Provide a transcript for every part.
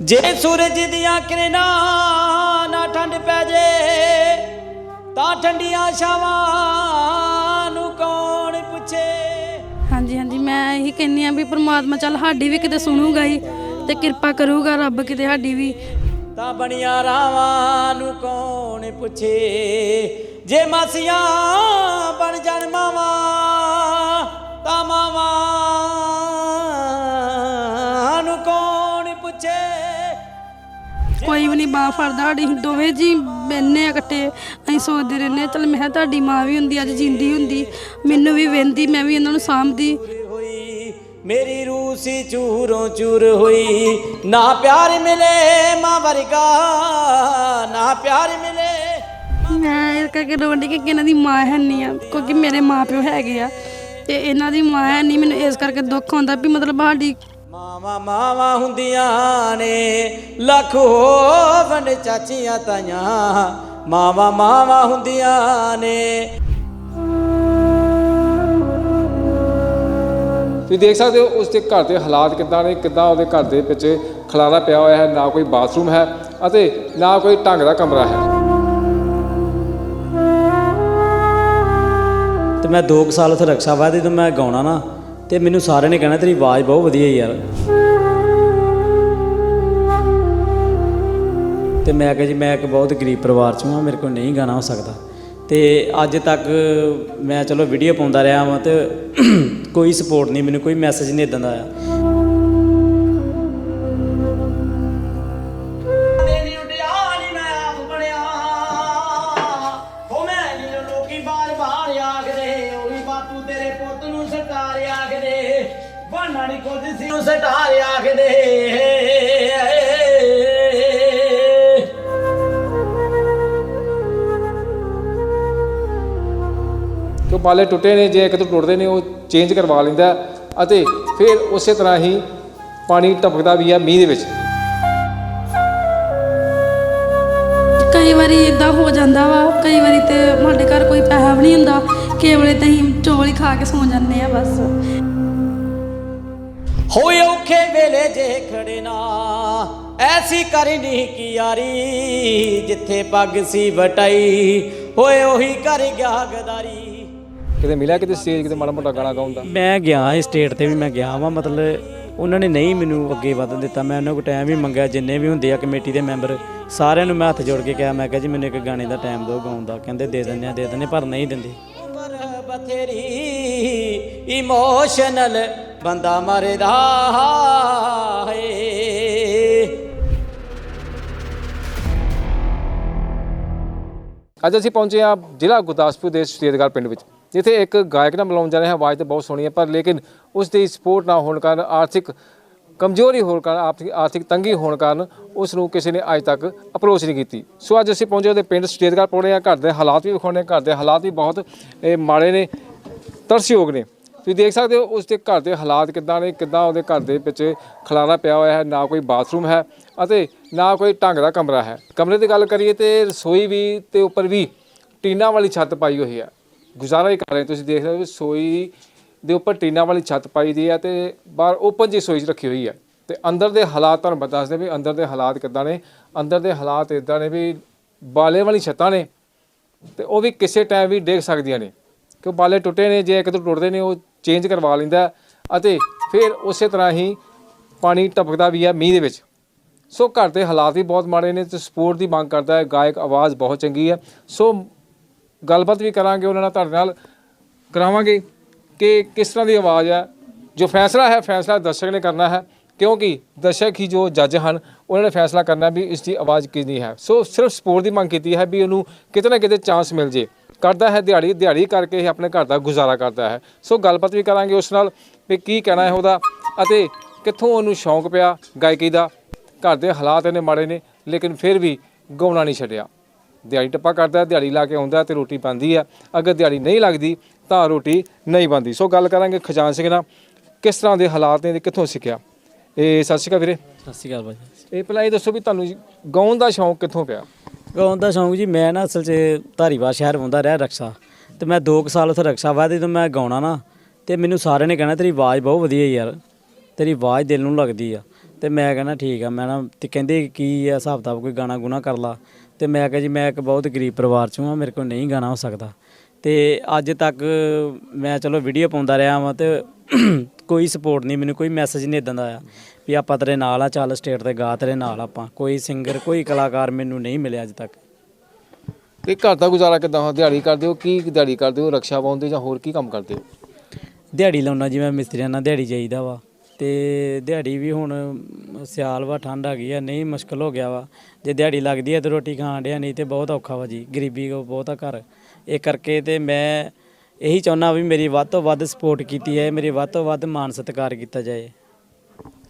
ਜੇ ਸੂਰਜ ਦੀਆਂ ਕਿਰਨਾਂ ਨਾ ਠੰਡ ਪੈ ਜੇ ਤਾਂ ਠੰਡੀਆਂ ਛਾਵਾਂ ਨੂੰ ਕੌਣ ਪੁੱਛੇ? ਹਾਂਜੀ ਹਾਂਜੀ ਮੈਂ ਇਹੀ ਕਹਿੰਨੀ ਆ ਵੀ ਪ੍ਰਮਾਤਮਾ ਚੱਲ ਸਾਡੀ ਵੀ ਕਿਤੇ ਸੁਣੂਗਾ ਹੀ ਤੇ ਕਿਰਪਾ ਕਰੂਗਾ ਰੱਬ ਕਿਤੇ ਸਾਡੀ ਵੀ। ਤਾਂ ਬਣੀਆਂ ਰਾਵਾਂ ਨੂੰ ਕੌਣ ਪੁੱਛੇ? ਜੇ ਮਾਸੀਆਂ ਬਣ ਜਾਣ ਮਾਵਾਂ ਤਾਂ ਮਾਵਾਂ ਕੋਈ ਵੀ ਨਹੀਂ ਬਾਹ ਫੜਦਾ ਸਾਡੀ ਦੋਵੇਂ ਜੀ ਬੈਨੇ ਇਕੱਠੇ। ਅਸੀਂ ਸੋਚਦੇ ਰਹਿੰਦੇ ਚੱਲ ਮੈਂ ਕਿਹਾ ਤੁਹਾਡੀ ਮਾਂ ਵੀ ਹੁੰਦੀ ਅੱਜ ਜਿੰਦੀ ਹੁੰਦੀ। ਮੈਨੂੰ ਵੀ ਵਹਿੰਦੀ ਮੈਂ ਵੀ ਇਹਨਾਂ ਨੂੰ ਸਾਂਭਦੀ। ਮੇਰੀ ਰੂਹ ਸੀ ਚੂਰੋਂ ਚੂਰ ਹੋਈ। ਨਾ ਪਿਆਰ ਮਿਲੇ ਮਾਂ ਵਰਗਾ ਨਾ ਪਿਆਰ ਮਿਲੇ। ਮੈਂ ਇਸ ਕਰਕੇ ਰੋਂਦੀ ਕਿ ਇਹਨਾਂ ਦੀ ਮਾਂ ਹੈ ਨਹੀਂ ਆ ਕਿਉਂਕਿ ਮੇਰੇ ਮਾਪਿਓ ਹੈਗੇ ਆ। ਤੇ ਇਹਨਾਂ ਦੀ ਮਾਂ ਹੈ ਨਹੀਂ ਮੈਨੂੰ ਇਸ ਕਰਕੇ ਦੁੱਖ ਹੁੰਦਾ ਵੀ ਮਤਲਬ ਸਾਡੀ ਮਾਵਾ ਮਾਵਾ ਹੁੰਦੀਆਂ ਨੇ ਲੱਖ ਹੋਵਣ ਚਾਚੀਆਂ ਤਾਈਆਂ ਮਾਵਾ ਮਾਵਾ ਹੁੰਦੀਆਂ ਨੇ। ਤੁਸੀਂ ਦੇਖ ਸਕਦੇ ਹੋ ਉਸ ਦੇ ਘਰ ਦੇ ਹਾਲਾਤ ਕਿੱਦਾਂ ਨੇ ਕਿੱਦਾਂ ਉਹਦੇ ਘਰ ਦੇ ਵਿੱਚ ਖਲਾਰਾ ਪਿਆ ਹੋਇਆ ਹੈ ਨਾ ਕੋਈ ਬਾਥਰੂਮ ਹੈ ਅਤੇ ਨਾ ਕੋਈ ਢੰਗ ਦਾ ਕਮਰਾ ਹੈ। ਤੇ ਮੈਂ 2 ਸਾਲ ਉੱਥੇ ਰਕਸ਼ਾ ਵਾਦੀ ਤੋਂ ਮੈਂ ਗਾਉਣਾ ਨਾ ਤੇ ਮੈਨੂੰ ਸਾਰਿਆਂ ਨੇ ਕਹਿਣਾ, ਤੇਰੀ ਆਵਾਜ਼ ਬਹੁਤ ਵਧੀਆ ਯਾਰ। ਤੇ ਮੈਂ ਕਿਹਾ ਜੀ, ਮੈਂ ਇੱਕ ਬਹੁਤ ਗਰੀਬ ਪਰਿਵਾਰ ਚੋਂ ਹਾਂ ਮੇਰੇ ਕੋਲ ਨਹੀਂ ਗਾਣਾ ਹੋ ਸਕਦਾ। ਤੇ ਅੱਜ ਤੱਕ ਮੈਂ ਚਲੋ ਵੀਡੀਓ ਪਾਉਂਦਾ ਰਿਹਾ ਹਾਂ ਤੇ ਕੋਈ ਸਪੋਰਟ ਨਹੀਂ, ਮੈਨੂੰ ਕੋਈ ਮੈਸੇਜ ਨਹੀਂ ਇਦਾਂ ਦਾ ਆਇਆ। ਤੇਰੇ ਪੁੱਤ ਨੂੰ ਸਟਾਰ ਆਖਦੇ ਬਾਣਾ ਨਹੀਂ ਕੁਝ ਸੀ ਨੂੰ ਸਟਾਰ ਆਖਦੇ। ਕਿ ਬਾਲੇ ਟੁੱਟੇ ਨੇ, ਜੇ ਇੱਕ ਤੋਂ ਟੁੱਟਦੇ ਨੇ, ਉਹ ਚੇਂਜ ਕਰਵਾ ਲੈਂਦਾ ਅਤੇ ਫਿਰ ਉਸੇ ਤਰ੍ਹਾਂ ਹੀ ਪਾਣੀ ਟਪਕਦਾ ਵੀ ਹੈ ਮੀਂਹ ਦੇ ਵਿੱਚ। ਕਈ ਵਾਰੀ ਇਦਾਂ ਹੋ ਜਾਂਦਾ ਵਾ ਕਈ ਵਾਰੀ ਤੇ ਸਾਡੇ ਘਰ ਕੋਈ ਪੈਸਾ ਵੀ ਨਹੀਂ ਹੁੰਦਾ ਕੇਵਲੇ ਤੇ ਅਸੀਂ ਚੌਲ ਹੀ ਖਾ ਕੇ ਸੌਂ ਜਾਂਦੇ ਆ ਬਸ। ਹੋਏ ਔਖੇ ਵੇਲੇ ਜੇ ਖੜੇ ਨਾ ਐਸੀ ਕਰਨੀ ਕੀ ਯਾਰੀ ਜਿੱਥੇ ਪੱਗ ਸੀ ਵਟਾਈ ਹੋਏ ਉਹੀ ਕਰ ਗਿਆ ਗਦਾਰੀ ਕਿਤੇ ਮਿਲਿਆ ਕਿਤੇ ਸਟੇਜ ਕਿਤੇ ਮਾੜਾ ਮੋਟਾ ਗਾਣਾ ਗਾਉਂਦਾ ਮੈਂ ਗਿਆ ਇਸ ਸਟੇਟ ਤੇ ਵੀ ਮੈਂ ਗਿਆ ਵਾਂ ਮਤਲਬ ਉਹਨਾਂ ਨੇ ਨਹੀਂ ਮੈਨੂੰ ਅੱਗੇ ਵਧਣ ਦਿੱਤਾ ਮੈਂ ਉਹਨਾਂ ਕੋਲ ਟਾਈਮ ਵੀ ਮੰਗਿਆ ਜਿੰਨੇ ਵੀ ਹੁੰਦੇ ਆ ਕਮੇਟੀ ਦੇ ਮੈਂਬਰ ਸਾਰਿਆਂ ਨੂੰ ਮੈਂ ਹੱਥ ਜੋੜ ਕੇ ਕਿਹਾ, ਮੈਂ ਕਿਹਾ ਜੀ ਮੈਨੂੰ ਇੱਕ ਗਾਣੇ ਦਾ ਟਾਈਮ ਦਿਓ ਗਾਉਣ ਦਾ। ਕਹਿੰਦੇ ਦੇ ਦਿੰਦੇ ਆ, ਦੇ ਦਿੰਦੇ ਪਰ ਨਹੀਂ ਦਿੰਦੇ। ਬਥੇਰੀ ਇਮੋਸ਼ਨਲ ਬੰਦਾ ਮਰਦਾ ਏ ਅੱਜ ਅਸੀਂ ਪਹੁੰਚੇ ਹਾਂ ਜ਼ਿਲ੍ਹਾ ਗੁਰਦਾਸਪੁਰ ਦੇ ਸ਼ੇਰਗੜ੍ਹ ਪਿੰਡ ਵਿੱਚ, ਜਿੱਥੇ ਇੱਕ ਗਾਇਕ ਨਾਲ ਮਿਲਾਉਣ ਜਾ ਰਹੇ ਹਾਂ। ਆਵਾਜ਼ ਤਾਂ ਬਹੁਤ ਸੋਹਣੀ ਹੈ, ਪਰ ਲੇਕਿਨ ਉਸ ਦੀ ਸਪੋਰਟ ਨਾ ਹੋਣ ਕਾਰਨ ਆਰਥਿਕ ਕਮਜ਼ੋਰੀ ਹੋਣ ਕਾਰਨ, ਆਰਥਿਕ ਆਰਥਿਕ ਤੰਗੀ ਹੋਣ ਕਾਰਨ ਉਸ ਨੂੰ ਕਿਸੇ ਨੇ ਅੱਜ ਤੱਕ ਅਪਰੋਚ ਨਹੀਂ ਕੀਤੀ। ਸੋ ਅੱਜ ਅਸੀਂ ਪਹੁੰਚੇ ਉਹਦੇ ਪਿੰਡ ਸ਼ੇਰਗੜ੍ਹ ਪਹੁੰਚੇ ਹਾਂ ਘਰ ਦੇ ਹਾਲਾਤ ਵੀ ਵਿਖਾਉਣੇ ਘਰ ਦੇ ਹਾਲਾਤ ਵੀ ਬਹੁਤ ਮਾੜੇ ਨੇ, ਤਰਸਯੋਗ ਨੇ। ਤੁਸੀਂ ਦੇਖ ਸਕਦੇ ਹੋ ਉਸ ਦੇ ਘਰ ਦੇ ਹਾਲਾਤ ਕਿੱਦਾਂ ਨੇ, ਕਿੱਦਾਂ ਉਹਦੇ ਘਰ ਦੇ ਵਿੱਚ ਖਲਾਰਾ ਪਿਆ ਹੋਇਆ ਹੈ। ਨਾ ਕੋਈ ਬਾਥਰੂਮ ਹੈ ਅਤੇ ਨਾ ਕੋਈ ਢੰਗ ਦਾ ਕਮਰਾ ਹੈ। ਕਮਰੇ ਦੀ ਗੱਲ ਕਰੀਏ ਤੇ ਰਸੋਈ ਵੀ ਤੇ ਉੱਪਰ ਵੀ ਟੀਨਾ ਵਾਲੀ ਛੱਤ ਪਾਈ ਹੋਈ ਹੈ। ਗੁਜ਼ਾਰਾ ਹੀ ਕਰ ਰਹੇ ਤੁਸੀਂ ਦੇਖ ਸਕਦੇ ਹੋ ਰਸੋਈ ਦੇ ਉੱਪਰ ਟੀਨਾ ਵਾਲੀ ਛੱਤ ਪਾਈ ਦੀ ਹੈ ਤੇ ਬਾਹਰ ਓਪਨ ਜੀ ਰਸੋਈ 'ਚ ਰੱਖੀ ਹੋਈ ਹੈ। ਤੇ ਅੰਦਰ ਦੇ ਹਾਲਾਤ ਤੁਹਾਨੂੰ ਬਤਾ ਦੱਸਦੇ ਵੀ ਅੰਦਰ ਦੇ ਹਾਲਾਤ ਕਿੱਦਾਂ ਨੇ, ਅੰਦਰ ਦੇ ਹਾਲਾਤ ਇਦਾਂ ਨੇ ਵੀ ਬਾਲੇ ਵਾਲੀ ਛੱਤਾਂ ਨੇ ਤੇ ਉਹ ਵੀ ਕਿਸੇ ਟਾਈਮ ਵੀ ਡੇਗ ਸਕਦੀਆਂ ਨੇ। ਕਿ ਬਾਲੇ ਟੁੱਟੇ ਨੇ, ਜੇ ਇੱਕ ਤੋਂ ਟੁੱਟਦੇ ਨੇ ਉਹ ਚੇਂਜ ਕਰਵਾ ਲੈਂਦਾ ਅਤੇ ਫਿਰ ਉਸੇ ਤਰ੍ਹਾਂ ਹੀ ਪਾਣੀ ਟਪਕਦਾ ਵੀ ਹੈ ਮੀਂਹ ਦੇ ਵਿੱਚ। ਸੋ ਘਰ ਦੇ ਹਾਲਾਤ ਵੀ ਬਹੁਤ ਮਾੜੇ ਨੇ ਤੇ ਸਪੋਰਟ ਦੀ ਮੰਗ ਕਰਦਾ ਹੈ, ਗਾਇਕ ਆਵਾਜ਼ ਬਹੁਤ ਚੰਗੀ ਹੈ। ਸੋ ਗੱਲਬਾਤ ਵੀ ਕਰਾਂਗੇ ਉਹਨਾਂ ਨਾਲ, ਤੁਹਾਡੇ ਨਾਲ ਕਰਾਵਾਂਗੇ। ਕਿ ਕਿਸ ਤਰ੍ਹਾਂ ਦੀ ਆਵਾਜ਼ ਹੈ? ਜੋ ਫੈਸਲਾ ਹੈ, ਫੈਸਲਾ ਦਰਸ਼ਕ ਨੇ ਕਰਨਾ ਹੈ, ਕਿਉਂਕਿ ਦਰਸ਼ਕ ਹੀ ਜੋ ਜੱਜ ਹਨ, ਉਹਨਾਂ ਨੇ ਫੈਸਲਾ ਕਰਨਾ ਵੀ ਇਸ ਦੀ ਆਵਾਜ਼ ਕਿੰਨੀ ਹੈ। ਸੋ ਸਿਰਫ ਸਪੋਰਟ ਦੀ ਮੰਗ ਕੀਤੀ ਹੈ ਵੀ ਉਹਨੂੰ ਕਿਤੇ ਨਾ ਕਿਤੇ ਚਾਂਸ ਮਿਲ ਜੇ। ਕਰਦਾ ਹੈ ਦਿਹਾੜੀ ਦਿਹਾੜੀ ਕਰਕੇ ਹੀ ਆਪਣੇ ਘਰ ਦਾ ਗੁਜ਼ਾਰਾ ਕਰਦਾ ਹੈ। ਸੋ ਗੱਲਬਾਤ ਵੀ ਕਰਾਂਗੇ ਉਸ ਨਾਲ ਵੀ ਕੀ ਕਹਿਣਾ ਹੈ ਉਹਦਾ ਅਤੇ ਕਿੱਥੋਂ ਉਹਨੂੰ ਸ਼ੌਂਕ ਪਿਆ ਗਾਇਕੀ ਦਾ। ਘਰ ਦੇ ਹਾਲਾਤ ਇਹਨੇ ਮਾੜੇ ਨੇ, ਲੇਕਿਨ ਫਿਰ ਵੀ ਗਾਉਣਾ ਨਹੀਂ ਛੱਡਿਆ। ਦਿਹਾੜੀ ਟੱਪਾ ਕਰਦਾ, ਦਿਹਾੜੀ ਲਾ ਕੇ ਆਉਂਦਾ ਹੈ ਤੇ ਰੋਟੀ ਪਾਉਂਦੀ ਹੈ। ਅਗਰ ਦਿਹਾੜੀ ਨਹੀਂ ਲੱਗਦੀ ਤਾਂ ਰੋਟੀ ਨਹੀਂ ਬਣਦੀ। ਸੋ ਗੱਲ ਕਰਾਂਗੇ ਖਜਾਨ ਸਿੰਘ ਨਾਲ। ਕਿਸ ਤਰ੍ਹਾਂ ਦੇ ਹਾਲਾਤ ਨੇ ਤੇ ਕਿੱਥੋਂ ਸਿੱਖਿਆ? ਇਹ ਸਤਿ ਸ਼੍ਰੀ ਅਕਾਲ ਵੀਰੇ। ਸਤਿ ਸ਼੍ਰੀ ਅਕਾਲ ਭਾਜੀ ਇਹ ਪਹਿਲਾਂ ਇਹ ਦੱਸੋ ਵੀ ਤੁਹਾਨੂੰ ਗਾਉਣ ਦਾ ਸ਼ੌਂਕ ਕਿੱਥੋਂ ਪਿਆ? ਗਾਉਣ ਦਾ ਸ਼ੌਂਕ ਜੀ ਮੈਂ ਨਾ ਅਸਲ 'ਚ ਧਾਰੀਵਾਲ ਸ਼ਹਿਰ ਹੁੰਦਾ ਰਿਹਾ ਰਕਸ਼ਾ। ਤੇ ਮੈਂ 2 ਸਾਲ ਉੱਥੇ ਰਕਸ਼ਾ ਵਾਦੀ ਤੋਂ ਮੈਂ ਗਾਉਣਾ ਨਾ ਤੇ ਮੈਨੂੰ ਸਾਰਿਆਂ ਨੇ ਕਹਿਣਾ ਤੇਰੀ ਆਵਾਜ਼ ਬਹੁਤ ਵਧੀਆ ਯਾਰ। ਤੇਰੀ ਆਵਾਜ਼ ਦਿਲ ਨੂੰ ਲੱਗਦੀ ਆ। ਤੇ ਮੈਂ ਕਹਿੰਦਾ ਠੀਕ ਆ। ਮੈਂ ਨਾ ਤੇ ਕਹਿੰਦੇ ਕੀ ਆ ਹਿਸਾਬ ਕਿਤਾਬ ਕੋਈ ਗਾਣਾ ਗੁਣਾ ਕਰ ਲਾ। ਤੇ ਮੈਂ ਕਿਹਾ ਜੀ ਮੈਂ ਇੱਕ ਬਹੁਤ ਗਰੀਬ ਪਰਿਵਾਰ ਚੋਂ ਆ ਮੇਰੇ ਕੋਲ ਨਹੀਂ ਗਾਣਾ ਹੋ ਸਕਦਾ। ਤੇ ਅੱਜ ਤੱਕ ਮੈਂ ਚਲੋ ਵੀਡੀਓ ਪਾਉਂਦਾ ਰਿਹਾ ਵਾਂ ਤੇ ਕੋਈ ਸਪੋਰਟ ਨਹੀਂ ਮੈਨੂੰ ਕੋਈ ਮੈਸੇਜ ਨਹੀਂ ਇਦਾਂ ਦਾ ਆਇਆ ਵੀ ਆਪਾਂ ਤੇਰੇ ਨਾਲ ਆ ਚੱਲ ਸਟੇਟ ਤੇ ਗਾ ਤੇਰੇ ਨਾਲ ਆਪਾਂ। ਕੋਈ ਸਿੰਗਰ ਕੋਈ ਕਲਾਕਾਰ ਮੈਨੂੰ ਨਹੀਂ ਮਿਲਿਆ ਅੱਜ ਤੱਕ। ਤੇ ਘਰ ਦਾ ਗੁਜ਼ਾਰਾ ਕਿਦਾਂ ਦਿਹਾੜੀ ਕਰਦੇ ਹੋ ਕੀ ਦਿਹਾੜੀ ਕਰਦੇ ਹੋ? ਰਕਸ਼ਾ ਪਾਉਂਦੇ ਜਾਂ ਹੋਰ ਕੀ ਕੰਮ ਕਰਦੇ ਹੋ? ਦਿਹਾੜੀ ਲਾਉਣਾ ਜਿਵੇਂ ਮਿਸਤਰੀਆਂ ਨਾਲ ਦਿਹਾੜੀ ਚਾਹੀਦਾ ਵਾ। ਤੇ ਦਿਹਾੜੀ ਵੀ ਹੁਣ ਸਿਆਲ ਵਾ ਠੰਡ ਆ ਗਈ ਆ ਨਹੀਂ ਮੁਸ਼ਕਲ ਹੋ ਗਿਆ ਵਾ। ਜੇ ਦਿਹਾੜੀ ਲੱਗਦੀ ਹੈ ਤੇ ਰੋਟੀ ਖਾਣ ਡਿਆ ਨਹੀਂ ਤੇ ਬਹੁਤ ਔਖਾ ਵਾ ਜੀ। ਗਰੀਬੀ ਕੋ ਬਹੁਤ ਆ ਘਰ। ਇਹ ਕਰਕੇ ਤੇ ਮੈਂ ਇਹੀ ਚਾਹੁੰਦਾ ਵੀ ਮੇਰੀ ਵੱਧ ਤੋਂ ਵੱਧ ਸਪੋਰਟ ਕੀਤੀ ਹੈ ਮੇਰੀ ਵੱਧ ਤੋਂ ਵੱਧ ਮਾਨ ਸਤਿਕਾਰ ਕੀਤਾ ਜਾਏ।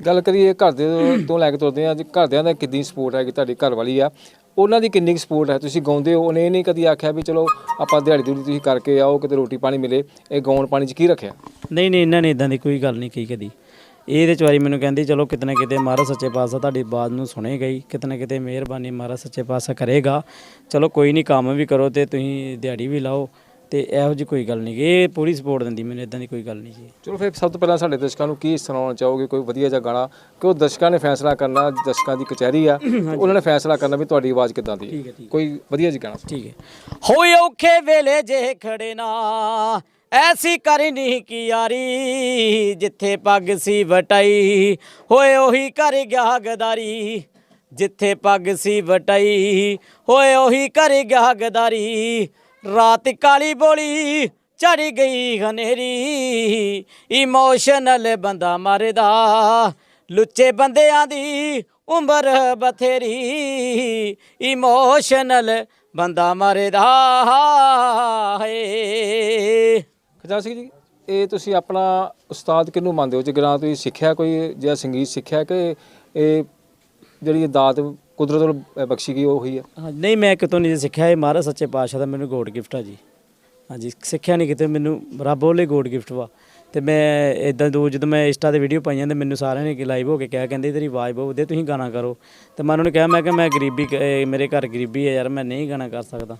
ਗੱਲ ਕਰੀਏ ਘਰ ਦੇ ਤੋਂ ਲੈ ਕੇ ਤੁਰਦੇ ਆ ਘਰਦਿਆਂ ਦਾ ਕਿੰਨੀ ਸਪੋਰਟ ਹੈ ਕਿ ਤੁਹਾਡੀ ਘਰ ਵਾਲੀ ਆ ਉਹਨਾਂ ਦੀ ਕਿੰਨੀ ਸਪੋਰਟ ਹੈ? ਤੁਸੀਂ ਗਾਉਂਦੇ ਹੋ ਉਹਨੇ ਇਹ ਨਹੀਂ ਕਦੀ ਆਖਿਆ ਵੀ ਚਲੋ ਆਪਾਂ ਦਿਹਾੜੀ ਦੂੜੀ ਤੁਸੀਂ ਕਰਕੇ ਆਓ ਕਿਤੇ ਰੋਟੀ ਪਾਣੀ ਮਿਲੇ ਇਹ ਗਾਉਣ ਪਾਣੀ 'ਚ ਕੀ ਰੱਖਿਆ? ਨਹੀਂ ਨਹੀਂ ਇਹਨਾਂ ਨੇ ਇਦਾਂ ਦੀ ਕੋਈ ਗੱਲ ਨਹੀਂ ਕਹੀ ਕਦੀ। ਇਹਦੇ ਚਵਾਰੀ ਮੈਨੂੰ ਕਹਿੰਦੀ ਚਲੋ ਕਿਤੇ ਨਾ ਕਿਤੇ ਮਹਾਰਾਜ ਸੱਚੇ ਪਾਤਸ਼ਾਹ ਤੁਹਾਡੀ ਬਾਤ ਨੂੰ ਸੁਣੇਗਾ ਹੀ ਕਿਤੇ ਨਾ ਕਿਤੇ ਮਿਹਰਬਾਨੀ ਮਹਾਰਾਜ ਸੱਚੇ ਪਾਤਸ਼ਾਹ ਕਰੇਗਾ। ਚਲੋ ਕੋਈ ਨਹੀਂ ਕੰਮ ਵੀ ਕਰੋ ਤੇ ਤੁਸੀਂ ਦਿਹਾੜੀ ਵੀ ਲਾਓ ਤੇ ਇਹੋ ਜੀ ਕੋਈ ਗੱਲ ਨਹੀਂ ਇਹ ਪੂਰੀ ਸਪੋਰਟ ਦਿੰਦੀ ਮੈਨੂੰ ਇਦਾਂ ਦੀ ਕੋਈ ਗੱਲ ਨਹੀਂ ਜੀ। ਚਲੋ ਫਿਰ ਸਭ ਤੋਂ ਪਹਿਲਾਂ ਸਾਡੇ ਦਰਸ਼ਕਾਂ ਨੂੰ ਕੀ ਸੁਣਾਉਣਾ ਚਾਹੋਗੇ? ਕੋਈ ਵਧੀਆ ਜਿਹਾ ਗਾਣਾ? ਕਿ ਉਹ ਦਰਸ਼ਕਾਂ ਨੇ ਫੈਸਲਾ ਕਰਨਾ ਦਰਸ਼ਕਾਂ ਦੀ ਕਚਹਿਰੀ ਆ। ਉਹਨਾਂ ਨੇ ਫੈਸਲਾ ਕਰਨਾ ਵੀ ਤੁਹਾਡੀ ਆਵਾਜ਼ ਕਿੱਦਾਂ ਦੀ ਠੀਕ ਹੈ, ਠੀਕ ਕੋਈ ਵਧੀਆ ਜਿਹਾ ਗਾਣਾ ਠੀਕ ਹੈ। ਹੋਏ ਔਖੇ ਵੇਲੇ ਜੇ ਖੜੇ ਨਾ ਐਸੀ ਕਰਨੀ ਕੀ ਯਾਰੀ ਜਿੱਥੇ ਪੱਗ ਸੀ ਵਟਾਈ, ਹੋਏ ਉਹੀ ਕਰ ਗਿਆ ਗਦਾਰੀ ਜਿੱਥੇ ਪੱਗ ਸੀ ਵਟਾਈ, ਹੋਏ ਉਹੀ ਕਰ ਗਿਆ ਗਦਾਰੀ ਰਾਤ ਕਾਲੀ ਬੋਲੀ ਚੜ ਗਈ ਹਨੇਰੀ, ਇਮੋਸ਼ਨਲ ਬੰਦਾ ਮਰਦਾ, ਲੁੱਚੇ ਬੰਦਿਆਂ ਦੀ ਉਮਰ ਬਥੇਰੀ, ਇਮੋਸ਼ਨਲ ਬੰਦਾ ਮਰਦਾ ਹੈ ਖਜਾ ਸਿੰਘ ਜੀ ਇਹ ਤੁਸੀਂ ਆਪਣਾ ਉਸਤਾਦ ਕਿਹਨੂੰ ਮੰਨਦੇ ਹੋ? ਜਿਗਰਾਂ ਤੁਸੀਂ ਸਿੱਖਿਆ ਕੋਈ ਜਿਹੜਾ ਸੰਗੀਤ ਸਿੱਖਿਆ ਕਿ ਇਹ ਜਿਹੜੀ ਦਾਤ ਕੁਦਰਤ ਵੱਲੋਂ ਬਖਸ਼ੀ ਗਈ ਉਹ ਹੋਈ ਹੈ? ਹਾਂ, ਨਹੀਂ ਮੈਂ ਕਿਤੋਂ ਨਹੀਂ ਸਿੱਖਿਆ ਇਹ ਮਹਾਰਾਜ ਸੱਚੇ ਪਾਤਸ਼ਾਹ ਦਾ ਮੈਨੂੰ ਗੋਡ ਗਿਫਟ ਆ ਜੀ। ਹਾਂਜੀ ਸਿੱਖਿਆ ਨਹੀਂ ਕਿਤੇ ਮੈਨੂੰ ਰੱਬ ਵੱਲੋਂ ਗੋਡ ਗਿਫਟ ਵਾ। ਤੇ ਮੈਂ ਇਦਾਂ ਦੋ ਜਦੋਂ ਮੈਂ ਇੰਸਟਾ ਤੇ ਵੀਡੀਓ ਪਾਈਆਂ ਤੇ ਮੈਨੂੰ ਸਾਰਿਆਂ ਨੇ ਲਾਈਵ ਹੋ ਕੇ ਕਿਹਾ ਕਹਿੰਦੇ ਤੇਰੀ ਆਵਾਜ਼ ਬਹੁਤ ਵਧੀਆ ਤੁਸੀਂ ਗਾਣਾ ਕਰੋ। ਤੇ ਮੈਂ ਉਹਨਾਂ ਨੂੰ ਕਿਹਾ ਮੈਂ ਕਿ ਮੈਂ ਗਰੀਬੀ ਮੇਰੇ ਘਰ ਗਰੀਬੀ ਹੈ ਯਾਰ ਮੈਂ ਨਹੀਂ ਗਾਣਾ ਕਰ ਸਕਦਾ।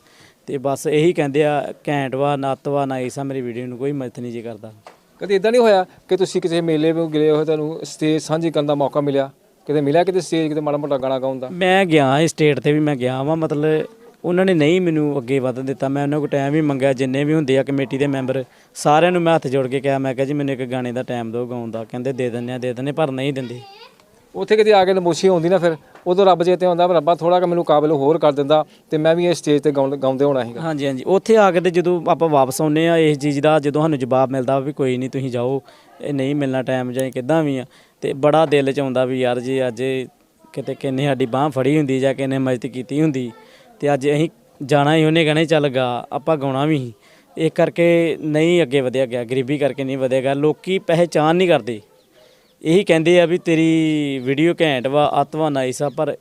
ਤੇ ਬਸ ਇਹੀ ਕਹਿੰਦੇ ਆ ਘੈਂਟ ਵਾ ਨੱਤ ਵਾ ਨਾਈਸ ਆ ਮੇਰੀ ਵੀਡੀਓ ਨੂੰ ਕੋਈ ਮਦਦ ਨਹੀਂ ਜੀ ਕਰਦਾ। ਕਦੇ ਇਦਾਂ ਨਹੀਂ ਹੋਇਆ ਕਿ ਤੁਸੀਂ ਕਿਸੇ ਮੇਲੇ ਵਿੱਚ ਗਏ ਹੋ ਤੁਹਾਨੂੰ ਸਟੇਜ ਸਾਂਝੀ ਕਰਨ ਦਾ ਮੌਕਾ ਮਿਲਿਆ? ਕਿਤੇ ਮਿਲਿਆ ਕਿਤੇ ਸਟੇਜ ਕਿਤੇ ਮਾੜਾ ਮੋਟਾ ਗਾਣਾ ਗਾਉਣ ਦਾ? ਮੈਂ ਗਿਆ ਇਸ ਸਟੇਟ ਤੇ ਵੀ ਮੈਂ ਗਿਆ ਵਾਂ ਮਤਲਬ ਉਹਨਾਂ ਨੇ ਨਹੀਂ ਮੈਨੂੰ ਅੱਗੇ ਵਧਣ ਦਿੱਤਾ। ਮੈਂ ਉਹਨਾਂ ਕੋਲ ਟਾਈਮ ਵੀ ਮੰਗਿਆ ਜਿੰਨੇ ਵੀ ਹੁੰਦੇ ਆ ਕਮੇਟੀ ਦੇ ਮੈਂਬਰ ਸਾਰਿਆਂ ਨੂੰ ਮੈਂ ਹੱਥ ਜੋੜ ਕੇ ਕਿਹਾ ਮੈਂ ਕਿਹਾ ਜੀ ਮੈਨੂੰ ਇੱਕ ਗਾਣੇ ਦਾ ਟਾਈਮ ਦਿਓ ਗਾਉਣ ਦਾ। ਕਹਿੰਦੇ ਦੇ ਦਿੰਦੇ ਆ ਦੇ ਦਿੰਦੇ ਪਰ ਨਹੀਂ ਦਿੰਦੇ। ਉੱਥੇ ਕਿਤੇ ਆ ਕੇ ਨਮੋਸ਼ੀ ਆਉਂਦੀ ਨਾ ਫਿਰ, ਉਦੋਂ ਰੱਬ ਜੇ ਤੇ ਆਉਂਦਾ ਰੱਬਾ ਥੋੜਾ ਕਿ ਮੈਨੂੰ ਕਾਬਿਲ ਹੋਰ ਕਰ ਦਿੰਦਾ ਤੇ ਮੈਂ ਵੀ ਇਸ ਸਟੇਜ ਤੇ ਗਾਉਣ- ਗਾਉਂਦੇ ਹੋਣਾ ਸੀਗਾ। ਹਾਂਜੀ ਹਾਂਜੀ। ਉੱਥੇ ਆ ਕੇ ਤੇ ਜਦੋਂ ਆਪਾਂ ਵਾਪਸ ਆਉਂਦੇ ਆ ਇਸ ਚੀਜ਼ ਦਾ ਜਦੋਂ ਸਾਨੂੰ ਜਵਾਬ ਮਿਲਦਾ ਵੀ ਕੋਈ ਨਹੀਂ, ਤੁਸੀਂ ਜਾਓ, ਇਹ ਨਹੀਂ ਮਿਲਣਾ ਟਾਈਮ ਜਾਂ ਕਿੱਦਾਂ ਵੀ ਆ, ਤੇ ਬੜਾ ਦਿਲ ਚ ਆਉਂਦਾ ਵੀ ਯਾਰ ਜੇ ਅੱਜ ਕਿਤੇ ਕਿੰਨੇ ਸਾਡੀ ਬਾਹ ਫੜੀ ਹੁੰਦੀ ਜਾਂ ਕਿੰਨੇ ਮਦਦ ਕੀਤੀ ਹੁੰਦੀ, ਤੇ ਅੱਜ ਅਸੀਂ ਜਾਣਾ ਹੀ, ਉਹਨੇ ਕਹਿਣਾ ਚੱਲ ਗਾ, ਆਪਾਂ ਗਾਉਣਾ ਵੀ ਸੀ। ਇਹ ਕਰਕੇ ਨਹੀਂ ਅੱਗੇ ਵਧਿਆ ਗਿਆ, ਗਰੀਬੀ ਕਰਕੇ ਨਹੀਂ ਵਧਿਆ ਗਿਆ। ਲੋਕੀ ਪਹਿਚਾਨ ਨਹੀਂ ਕਰਦੇ। ਇਹੀ ਕਹਿੰਦੇ ਆ ਵੀ ਤੇਰੀ ਵੀਡੀਓ ਘੈਂਟ ਵਾ ਅਤਵਾ ਨਾਈਸ ਆ ਪਰ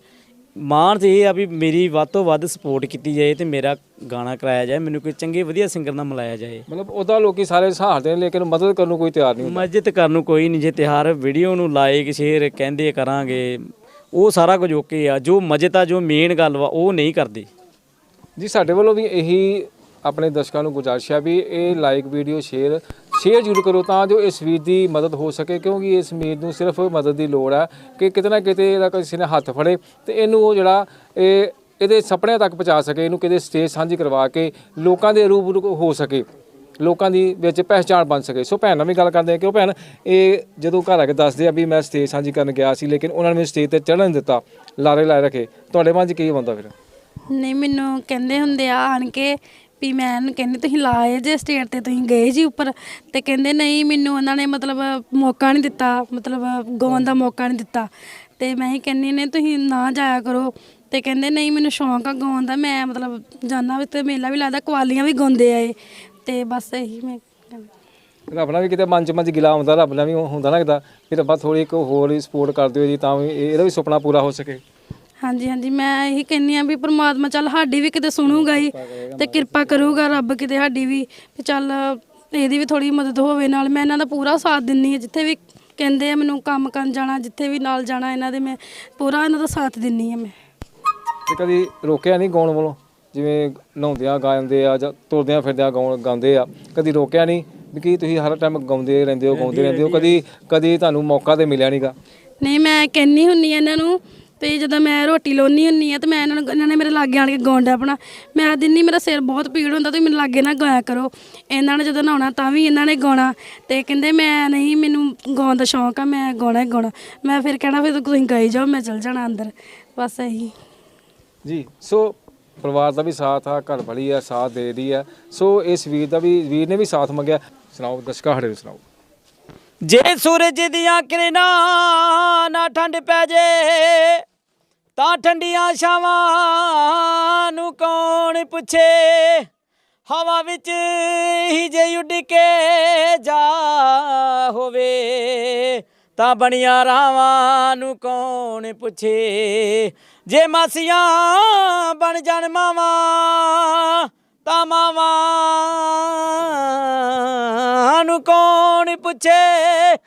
ਮਾਣ ਤੇ ਇਹ ਆ ਵੀ ਮੇਰੀ ਵੱਧ ਤੋਂ ਵੱਧ ਸਪੋਰਟ ਕੀਤੀ ਜਾਏ ਤੇ ਮੇਰਾ ਗਾਣਾ ਕਰਾਇਆ ਜਾਏ ਮੈਨੂੰ ਕੋਈ ਚੰਗੇ ਵਧੀਆ ਸਿੰਗਰ ਨਾਲ ਮਿਲਾਇਆ ਜਾਏ। ਮਤਲਬ ਉਹਦਾ ਲੋਕੀ ਸਾਰੇ ਸਹਾਰਦੇ ਨੇ ਲੇਕਿਨ ਮਦਦ ਕਰਨ ਨੂੰ ਕੋਈ ਤਿਆਰ ਨਹੀਂ ਮਸਜਿਦ ਕਰਨ ਨੂੰ ਕੋਈ ਨਹੀਂ ਜੇ ਤਿਹਾਰ ਵੀਡੀਓ ਨੂੰ ਲਾਈਕ ਸ਼ੇਅਰ ਕਹਿੰਦੇ ਕਰਾਂਗੇ ਉਹ ਸਾਰਾ ਕੁਝ ਓਕੇ ਆ ਜੋ ਮਜਤ ਆ ਜੋ ਮੇਨ ਗੱਲ ਵਾ ਉਹ ਨਹੀਂ ਕਰਦੇ। ਜੀ ਸਾਡੇ ਵੱਲੋਂ ਵੀ ਇਹੀ ਆਪਣੇ ਦਰਸ਼ਕਾਂ ਨੂੰ ਗੁਜ਼ਾਰਿਸ਼ ਹੈ ਵੀ ਇਹ ਲਾਈਕ ਵੀਡੀਓ ਸ਼ੇਅਰ ਸ਼ੇਅਰ ਜ਼ਰੂਰ ਕਰੋ ਤਾਂ ਜੋ ਇਸ ਵੀਰ ਦੀ ਮਦਦ ਹੋ ਸਕੇ, ਕਿਉਂਕਿ ਇਸ ਵੀਰ ਨੂੰ ਸਿਰਫ ਮਦਦ ਦੀ ਲੋੜ ਹੈ ਕਿ ਕਿਤੇ ਨਾ ਕਿਤੇ ਇਹਦਾ ਕਿਸੇ ਨੇ ਹੱਥ ਫੜੇ ਤੇ ਇਹਨੂੰ ਉਹ ਜਿਹੜਾ ਇਹ ਇਹਦੇ ਸੁਪਨਿਆਂ ਤੱਕ ਪਹੁੰਚਾ ਸਕੇ, ਇਹਨੂੰ ਕਿਤੇ ਸਟੇਜ ਸਾਂਝੀ ਕਰਵਾ ਕੇ ਲੋਕਾਂ ਦੇ ਰੂਬਰੂ ਹੋ ਸਕੇ, ਲੋਕਾਂ ਦੀ ਵਿੱਚ ਪਹਿਚਾਣ ਬਣ ਸਕੇ। ਸੋ ਭੈਣ ਨਾਲ ਵੀ ਗੱਲ ਕਰਦੇ ਆ ਕਿ ਉਹ ਭੈਣ? ਇਹ ਜਦੋਂ ਘਰ ਆ ਕੇ ਦੱਸਦੇ ਆ ਵੀ ਮੈਂ ਸਟੇਜ ਸਾਂਝੀ ਕਰਨ ਗਿਆ ਸੀ, ਲੇਕਿਨ ਉਹਨਾਂ ਨੇ ਮੈਨੂੰ ਸਟੇਜ ਤੇ ਚੜ੍ਹਨ ਦਿੱਤਾ, ਲਾਰੇ ਲਾਏ ਰੱਖੇ। ਤੁਹਾਡੇ ਮਨ 'ਚ ਕੀ ਬੰਦਾ ਫਿਰ? ਨਹੀਂ, ਮੈਨੂੰ ਕਹਿੰਦੇ ਹੁੰਦੇ ਆ ਆਣ ਕੇ ਵੀ ਮੈਂ ਉਹਨੂੰ ਕਹਿੰਦੀ ਤੁਸੀਂ ਲਾਏ ਜੇ ਸਟੇਟ ਤੇ ਤੁਸੀਂ ਗਏ ਜੀ ਉੱਪਰ ਤੇ ਕਹਿੰਦੇ ਨਹੀਂ ਮੈਨੂੰ ਉਹਨਾਂ ਨੇ ਮਤਲਬ ਮੌਕਾ ਨਹੀਂ ਦਿੱਤਾ, ਮਤਲਬ ਗਾਉਣ ਦਾ ਮੌਕਾ ਨਹੀਂ ਦਿੱਤਾ। ਤੇ ਮੈਂ ਹੀ ਕਹਿੰਦੀ ਨੇ ਤੁਸੀਂ ਨਾ ਜਾਇਆ ਕਰੋ। ਤੇ ਕਹਿੰਦੇ ਨਹੀਂ ਮੈਨੂੰ ਸ਼ੌਂਕ ਆ ਗਾਉਣ ਦਾ, ਮੈਂ ਮਤਲਬ ਜਾਣਾ ਵੀ ਤੇ ਮੇਲਾ ਵੀ ਲੱਗਦਾ, ਕਵਾਲੀਆਂ ਵੀ ਗਾਉਂਦੇ ਆ ਇਹ। ਤੇ ਬਸ ਇਹੀ ਮੈਂ ਰੱਬ ਨਾਲ ਵੀ ਕਿਤੇ ਮਨ ਚ ਮਨ ਚ ਗਿਲਾ ਹੁੰਦਾ, ਰੱਬ ਨਾਲ ਵੀ ਹੁੰਦਾ ਨਾ ਕਿਦਾ ਵੀ ਰੱਬਾ ਥੋੜੀ ਇੱਕ ਹੋਰ ਸਪੋਰਟ ਕਰ ਦਿਓ ਜੀ, ਤਾਂ ਵੀ ਇਹਦਾ ਵੀ ਸੁਪਨਾ ਪੂਰਾ ਹੋ ਸਕੇ। ਹਾਂਜੀ ਹਾਂਜੀ ਮੈਂ ਇਹੀ ਕਹਿੰਨੀ ਆ ਵੀ ਪ੍ਰਮਾਤਮਾ ਚੱਲ ਸਾਡੀ ਵੀ ਕਿਤੇ ਸੁਣੂਗਾ ਹੀ ਤੇ ਕਿਰਪਾ ਕਰੂਗਾ ਰੱਬ ਕਿਤੇ ਸਾਡੀ ਵੀ ਤੇ ਚੱਲ ਇਹਦੀ ਵੀ ਥੋੜੀ ਮਦਦ ਹੋਵੇ ਨਾਲ। ਮੈਂ ਇਹਨਾਂ ਦਾ ਪੂਰਾ ਸਾਥ ਦਿੰਨੀ ਆ ਜਿੱਥੇ ਵੀ ਕਹਿੰਦੇ ਆ ਮੈਨੂੰ ਕੰਮ ਕਰਨ ਜਾਣਾ ਜਿੱਥੇ ਵੀ ਨਾਲ ਜਾਣਾ ਇਹਨਾਂ ਦੇ ਮੈਂ ਪੂਰਾ ਇਹਨਾਂ ਦਾ ਸਾਥ ਦਿੰਨੀ ਆ ਮੈਂ। ਤੇ ਕਦੀ ਰੋਕਿਆ ਨਹੀਂ ਗਾਉਣ ਵੱਲੋਂ? ਜਿਵੇਂ ਨਹਾਉਂਦਿਆਂ ਗਾਉਂਦੇ ਆ ਜਾਂ ਤੁਰਦਿਆਂ ਫਿਰਦਿਆਂ ਗਾਉਣ ਗਾਉਂਦੇ ਆ ਕਦੀ ਰੋਕਿਆ ਨਹੀਂ ਵੀ ਕੀ ਤੁਸੀਂ ਹਰ ਟਾਈਮ ਗਾਉਂਦੇ ਰਹਿੰਦੇ ਹੋ ਗਾਉਂਦੇ ਰਹਿੰਦੇ ਹੋ? ਕਦੀ ਕਦੀ ਤੁਹਾਨੂੰ ਮੌਕਾ ਤੇ ਮਿਲਿਆ ਨਹੀਂਗਾ ਨਹੀਂ ਮੈਂ ਕਹਿੰਨੀ ਹੁੰਨੀ ਆ ਇਹਨਾਂ ਨੂੰ ਤੇ ਜਦੋਂ ਮੈਂ ਰੋਟੀ ਲਾਉਣੀ ਹੁੰਨੀ ਆ ਤੇ ਮੈਂ ਇਹਨਾਂ ਨੂੰ ਇਹਨਾਂ ਨੇ ਮੇਰੇ ਲਾਗੇ ਆਣ ਕੇ ਗਾਉਣ ਡਿਆ ਆਪਣਾ ਮੈਂ ਦਿੰਨੀ ਮੇਰਾ ਸਿਰ ਬਹੁਤ ਪੀੜ ਹੁੰਦਾ, ਤੁਸੀਂ ਮੈਨੂੰ ਲਾਗੇ ਨਾ ਗਾਇਆ ਕਰੋ। ਇਹਨਾਂ ਨੇ ਜਦੋਂ ਨਹਾਉਣਾ ਤਾਂ ਵੀ ਇਹਨਾਂ ਨੇ ਗਾਉਣਾ। ਤੇ ਕਹਿੰਦੇ, ਮੈਂ ਨਹੀਂ, ਮੈਨੂੰ ਗਾਉਣ ਦਾ ਸ਼ੌਂਕ ਆ, ਮੈਂ ਗਾਉਣਾ ਹੀ ਗਾਉਣਾ। ਮੈਂ ਫਿਰ ਕਹਿਣਾ, ਫਿਰ ਤੁਸੀਂ ਗਾਈ ਜਾਓ, ਮੈਂ ਚਲ ਜਾਣਾ ਅੰਦਰ। ਬਸ ਇਹੀ। ਜੀ, ਸੋ ਪਰਿਵਾਰ ਦਾ ਵੀ ਸਾਥ ਆ, ਘਰ ਵਾਲੀ ਆ, ਸਾਥ ਦੇ ਰਹੀ ਆ। ਸੋ ਇਸ ਵੀਰ ਦਾ ਵੀ ਵੀਰ ਨੇ ਵੀ ਸਾਥ ਮੰਗਿਆ। ਸੁਣਾਓ, ਦਰਸ਼ਕਾਂ ਹੜੇ ਸੁਣਾਓ। ਜੇ ਸੂਰਜ ਦੀਆਂ ਕਿਰਨਾਂ ਨਾ ਠੰਡ ਪੈ ਜੇ, ਤਾਂ ਠੰਡੀਆਂ ਛਾਵਾਂ ਨੂੰ ਕੌਣ ਪੁੱਛੇ? ਹਵਾ ਵਿੱਚ ਹੀ ਜੇ ਉੱਡ ਕੇ ਜਾ ਹੋਵੇ, ਤਾਂ ਬਣੀਆਂ ਰਾਵਾਂ ਨੂੰ ਕੌਣ ਪੁੱਛੇ? ਜੇ ਮਾਸੀਆਂ ਬਣ ਜਾਣ ਮਾਵਾਂ ਤਾਂ ਮਾਵਾਂ ਨੂੰ ਕੌਣ ਪੁੱਛੇ?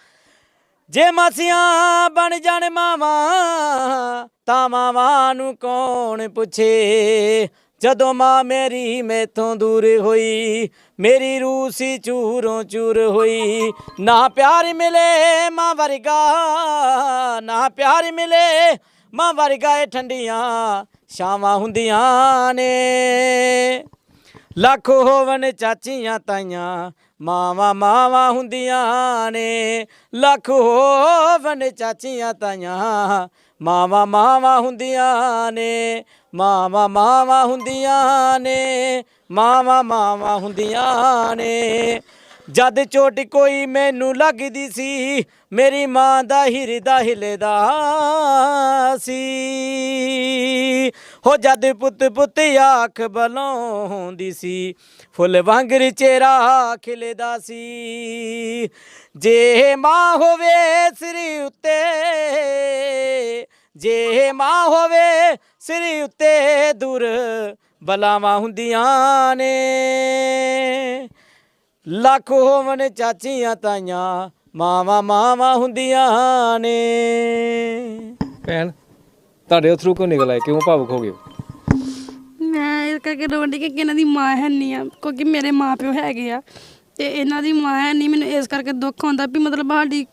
ਜੇ ਮਾਸੀਆਂ ਬਣ ਜਾਣ ਮਾਵਾਂ ਤਾਂ ਮਾਵਾਂ ਨੂੰ ਕੌਣ ਪੁੱਛੇ? ਜਦੋਂ ਮਾਂ ਮੇਰੀ ਮੈਥੋਂ ਦੂਰ ਹੋਈ, ਮੇਰੀ ਰੂਹ ਸੀ ਚੂਰੋਂ ਚੂਰ ਹੋਈ। ਨਾ ਪਿਆਰ ਮਿਲੇ ਮਾਂ ਵਰਗਾ, ਨਾ ਪਿਆਰ ਮਿਲੇ ਮਾਂ ਵਰਗਾ, ਇਹ ਠੰਡੀਆਂ ਛਾਵਾਂ ਹੁੰਦੀਆਂ ਨੇ। ਲੱਖ ਹੋਵਨ ਚਾਚੀਆਂ ਤਾਈਆਂ, ਮਾਵਾਂ ਮਾਵਾਂ ਹੁੰਦੀਆਂ ਨੇ। ਲੱਖ ਹੋਵਨ ਚਾਚੀਆਂ ਤਾਈਆਂ, ਮਾਵਾਂ ਮਾਵਾਂ ਹੁੰਦੀਆਂ ਨੇ। ਮਾਵਾਂ ਮਾਵਾਂ ਹੁੰਦੀਆਂ ਨੇ, ਮਾਵਾਂ ਮਾਵਾਂ ਹੁੰਦੀਆਂ ਨੇ। ਜਦ ਚੋਟ ਕੋਈ ਮੈਨੂੰ ਲੱਗਦੀ ਸੀ, ਮੇਰੀ ਮਾਂ ਦਾ ਹਿਰਦਾ ਹਿਲਦਾ ਸੀ। ਹੋ ਜਦ ਪੁੱਤ ਪੁੱਤ ਆਖ ਬਲਾਉਂਦੀ ਸੀ, ਫੁੱਲ ਵਾਂਗਰ ਚਿਹਰਾ ਖਿਲਦਾ ਸੀ। ਜੇ ਮਾਂ ਹੋਵੇ ਸਿਰ ਉੱਤੇ, ਜੇ ਮਾਂ ਹੋਵੇ ਸਿਰ ਉੱਤੇ ਦੂਰ ਬਲਾਵਾਂ ਹੁੰਦੀਆਂ ਨੇ। ਲੱਖ ਹੋਵਣ ਚਾਚੀਆਂ ਤਾਈਆਂ, ਮਾਵਾਂ ਮਾਵਾਂ ਹੁੰਦੀਆਂ ਨੇ। ਭੈਣ ਤੁਹਾਡੇ ਅਥਰੂ ਕਿਉਂ ਨਿਕਲ ਆਏ? ਕਿਉਂ ਭਾਵੁਕ ਹੋ ਗਏ ਹੋ? ਮੈਂ ਇਸ ਕਰਕੇ ਰੋਂਦੀ ਕਿ ਇਹਨਾਂ ਦੀ ਮਾਂ ਹੈ ਨਹੀਂ ਆ ਕਿਉਂਕਿ ਮੇਰੇ ਮਾਪਿਓ ਹੈਗੇ ਆ ਤੇ ਇਹਨਾਂ ਦੀ ਮਾਂ ਹੈ ਨਹੀਂ ਮੈਨੂੰ ਇਸ ਕਰਕੇ ਦੁੱਖ ਹੁੰਦਾ ਵੀ ਮਤਲਬ ਸਾਡੀ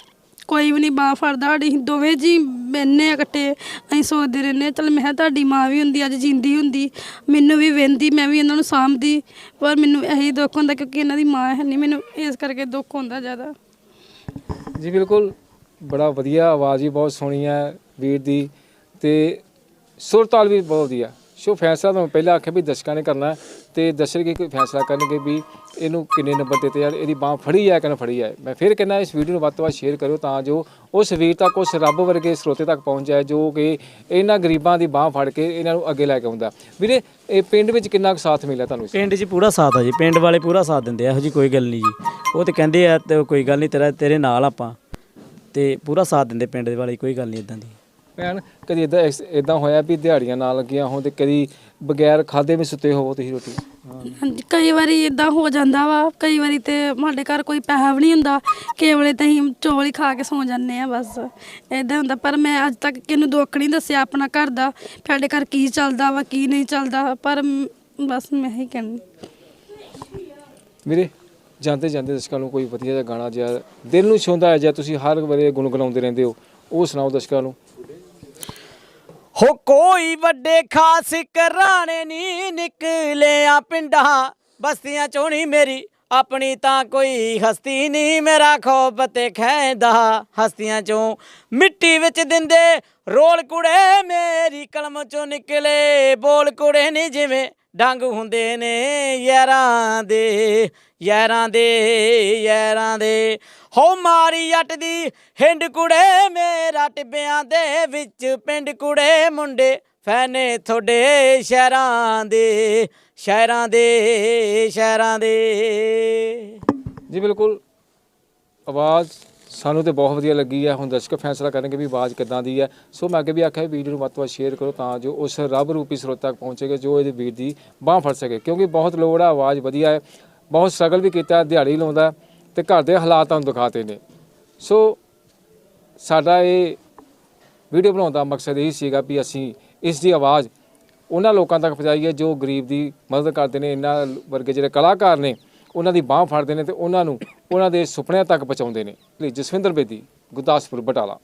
ਕੋਈ ਵੀ ਨਹੀਂ ਬਾਂਹ ਫੜਦਾ ਸਾਡੀ ਅਸੀਂ ਦੋਵੇਂ ਜੀ ਬੈਨੇ ਇਕੱਠੇ ਅਸੀਂ ਸੋਚਦੇ ਰਹਿੰਦੇ ਹਾਂ, ਚੱਲ ਮੈਂ ਕਿਹਾ ਤੁਹਾਡੀ ਮਾਂ ਵੀ ਹੁੰਦੀ ਅੱਜ ਜਿੰਦੀ ਹੁੰਦੀ ਮੈਨੂੰ ਵੀ ਵਹਿੰਦੀ ਮੈਂ ਵੀ ਇਹਨਾਂ ਨੂੰ ਸਾਂਭਦੀ ਪਰ ਮੈਨੂੰ ਇਹੀ ਦੁੱਖ ਹੁੰਦਾ ਕਿਉਂਕਿ ਇਹਨਾਂ ਦੀ ਮਾਂ ਹੈ ਨਹੀਂ ਮੈਨੂੰ ਇਸ ਕਰਕੇ ਦੁੱਖ ਹੁੰਦਾ ਜ਼ਿਆਦਾ। ਜੀ ਬਿਲਕੁਲ ਬੜਾ ਵਧੀਆ ਆਵਾਜ਼ ਵੀ ਬਹੁਤ ਸੋਹਣੀ ਹੈ ਵੀਰ ਦੀ। ਤੇ ਸੁਰਤਾਲ ਵੀ ਬਹੁਤ ਵਧੀਆ। ਸੋ ਫੈਸਲਾ ਤੁਹਾਨੂੰ ਪਹਿਲਾਂ ਆਖਿਆ ਵੀ ਦਰਸ਼ਕਾਂ ਨੇ ਕਰਨਾ ਹੈ ਤੇ ਦਰਸ਼ਕ ਇੱਕ ਫੈਸਲਾ ਕਰਨਗੇ ਵੀ ਇਹਨੂੰ ਕਿੰਨੇ ਨੰਬਰ ਦਿੱਤੇ ਯਾਰ ਇਹਦੀ ਬਾਹ ਫੜੀ ਹੈ ਕਿ ਨਾ ਫੜੀ ਹੈ। ਮੈਂ ਫਿਰ ਕਹਿੰਦਾ ਇਸ ਵੀਡੀਓ ਨੂੰ ਵੱਧ ਤੋਂ ਵੱਧ ਸ਼ੇਅਰ ਕਰਿਓ ਤਾਂ ਜੋ ਉਸ ਵੀਰ ਤੱਕ, ਉਸ ਰੱਬ ਵਰਗੇ ਸਰੋਤੇ ਤੱਕ ਪਹੁੰਚ ਜਾਏ ਜੋ ਕਿ ਇਹਨਾਂ ਗਰੀਬਾਂ ਦੀ ਬਾਹ ਫੜ ਕੇ ਇਹਨਾਂ ਨੂੰ ਅੱਗੇ ਲੈ ਕੇ ਆਉਂਦਾ। ਵੀਰੇ, ਇਹ ਪਿੰਡ ਵਿੱਚ ਕਿੰਨਾ ਕੁ ਸਾਥ ਮਿਲਿਆ ਤੁਹਾਨੂੰ ਪਿੰਡ 'ਚ ਪੂਰਾ ਸਾਥ ਆ ਜੀ। ਪਿੰਡ ਵਾਲੇ ਪੂਰਾ ਸਾਥ ਦਿੰਦੇ ਆ, ਇਹੋ ਜੀ ਕੋਈ ਗੱਲ ਨਹੀਂ ਜੀ। ਉਹ ਤੇ ਕਹਿੰਦੇ ਆ ਤੇ ਕੋਈ ਗੱਲ ਨਹੀਂ, ਤੇਰਾ ਤੇਰੇ ਨਾਲ ਆਪਾਂ। ਤੇ ਪੂਰਾ ਸਾਥ ਦਿੰਦੇ ਪਿੰਡ ਦੇ ਵਾਲੇ, ਕੋਈ ਗੱਲ ਨਹੀਂ ਇਦਾਂ ਦੀ। ਭੈਣ ਕਦੀ ਇਦਾਂ ਇਦਾਂ ਹੋਇਆ ਵੀ ਦਿਹਾੜੀਆਂ ਨਾਲ ਲੱਗੀਆਂ ਹੋਣ ਤੇ ਕਦੀ ਬਗੈਰ ਖਾਦੇ ਵੀ ਸੁੱਤੇ ਹੋਵੋ ਤੁਸੀਂ ਰੋਟੀ। ਹਾਂਜੀ ਕਈ ਵਾਰੀ ਇਦਾਂ ਹੋ ਜਾਂਦਾ ਵਾ। ਕਈ ਵਾਰੀ ਤੇ ਸਾਡੇ ਘਰ ਕੋਈ ਪੈਸਾ ਵੀ ਨਹੀਂ ਹੁੰਦਾ। ਕੇਵਲੇ ਤੇ ਅਸੀਂ ਚੌਲ ਹੀ ਖਾ ਕੇ ਸੌਂ ਜਾਂਦੇ ਆ ਬਸ। ਇਦਾਂ ਹੁੰਦਾ ਪਰ ਮੈਂ ਅੱਜ ਤੱਕ ਕਿਹਨੂੰ ਦੁੱਖ ਨਹੀਂ ਦੱਸਿਆ ਆਪਣਾ ਘਰ ਦਾ ਸਾਡੇ ਘਰ ਕੀ ਚੱਲਦਾ ਵਾ ਕੀ ਨਹੀਂ ਚੱਲਦਾ। ਪਰ ਬਸ ਮੈਂ ਹੀ ਕਹਿੰਦੀ। ਵੀਰੇ ਜਾਂਦੇ ਜਾਂਦੇ ਦਰਸ਼ਕਾਂ ਨੂੰ ਕੋਈ ਵਧੀਆ ਜਿਹਾ ਗਾਣਾ ਜਿਹਾ ਦਿਲ ਨੂੰ ਛੂੰਹਦਾ ਹੈ ਜਾਂ ਤੁਸੀਂ ਹਰ ਵਾਰੀ ਗੁੰਗਣਾਉਂਦੇ ਰਹਿੰਦੇ ਹੋ ਉਹ ਸੁਣਾਓ ਦਰਸ਼ਕਾਂ ਨੂੰ। ਹੋ ਕੋਈ ਵੱਡੇ ਖਾਸ ਘਰਾਣੇ ਨਹੀਂ ਨਿਕਲਿਆ ਪਿੰਡਾਂ। ਬਸਤੀਆਂ ਚੋਣੀ ਮੇਰੀ, ਆਪਣੀ ਤਾਂ ਕੋਈ ਹਸਤੀ ਨਹੀਂ ਮੇਰਾ ਖੋਬ ਤੇ ਖੈਂਦਾ ਹਸਤੀਆਂ ਚੋਂ ਮਿੱਟੀ ਵਿੱਚ ਦਿੰਦੇ ਰੋਲ ਕੁੜੇ। ਮੇਰੀ ਕਲਮ ਚੋਂ ਨਿਕਲੇ ਬੋਲ ਕੁੜੇ ਨਹੀਂ ਜਿਵੇਂ ਡੰਗ ਹੁੰਦੇ ਨੇ ਯਾਰਾਂ ਦੇ ਯਾਰਾਂ ਦੇ ਯਾਰਾਂ ਦੇ। ਹੋ ਮਾਰੀ ਜੱਟ ਦੀ ਹਿੰਡ ਕੁੜੇ ਮੇਰਾ ਟਿੱਬਿਆਂ ਦੇ ਵਿੱਚ, ਪਿੰਡ ਕੁੜੇ ਮੁੰਡੇ ਫੈਨੇ ਤੁਹਾਡੇ ਸ਼ਹਿਰਾਂ ਦੇ ਸ਼ਹਿਰਾਂ ਦੇ ਸ਼ਹਿਰਾਂ ਦੇ। ਜੀ ਬਿਲਕੁਲ, ਆਵਾਜ਼ ਸਾਨੂੰ ਤੇ ਬਹੁਤ ਵਧੀਆ ਲੱਗੀ ਹੈ ਹੁਣ ਦਰਸ਼ਕ ਫੈਸਲਾ ਕਰਨਗੇ ਵੀ ਆਵਾਜ਼ ਕਿੱਦਾਂ ਦੀ ਹੈ ਸੋ ਮੈਂ ਅੱਗੇ ਵੀ ਆਖਿਆ, ਵੀਡੀਓ ਨੂੰ ਵੱਧ ਤੋਂ ਵੱਧ ਸ਼ੇਅਰ ਕਰੋ ਤਾਂ ਜੋ ਉਸ ਰੱਬ ਰੂਪੀ ਸਰੋਤ ਤੱਕ ਪਹੁੰਚੇਗਾ, ਜੋ ਇਹਦੇ ਵੀਰ ਦੀ ਬਾਹ ਫੜ ਸਕੇ। ਕਿਉਂਕਿ ਬਹੁਤ ਲੋੜ ਆ ਆਵਾਜ਼ ਵਧੀਆ ਹੈ ਬਹੁਤ ਸਟਰਗਲ ਵੀ ਕੀਤਾ, ਦਿਹਾੜੀ ਲਾਉਂਦਾ ਤੇ ਘਰ ਦੇ ਹਾਲਾਤ ਨੂੰ ਦਿਖਾਤੇ ਨੇ। ਸੋ ਸਾਡਾ ਇਹ ਵੀਡੀਓ ਬਣਾਉਣ ਦਾ ਮਕਸਦ ਇਹ ਸੀਗਾ ਵੀ ਅਸੀਂ ਇਸ ਦੀ ਆਵਾਜ਼ ਉਹਨਾਂ ਲੋਕਾਂ ਤੱਕ ਪਹੁੰਚਾਈਏ ਜੋ ਗਰੀਬ ਦੀ ਮਦਦ ਕਰਦੇ ਨੇ, ਇਹਨਾਂ ਵਰਗੇ ਜਿਹੜੇ ਕਲਾਕਾਰ ਨੇ। ਉਹਨਾਂ ਦੀ ਬਾਹ ਫੜਦੇ ਨੇ ਤੇ ਉਹਨਾਂ ਨੂੰ ਉਹਨਾਂ ਦੇ ਸੁਪਨਿਆਂ ਤੱਕ ਪਹੁੰਚਾਉਂਦੇ ਨੇ। ਲਈ ਜਸਵਿੰਦਰ ਬੇਦੀ, ਗੁਰਦਾਸਪੁਰ, ਬਟਾਲਾ।